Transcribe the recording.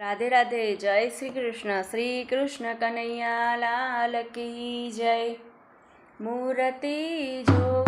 રાધે રાધે જય શ્રી કૃષ્ણ. શ્રી કૃષ્ણ કનૈયા લાલ કી જય. મૂર્તિ જો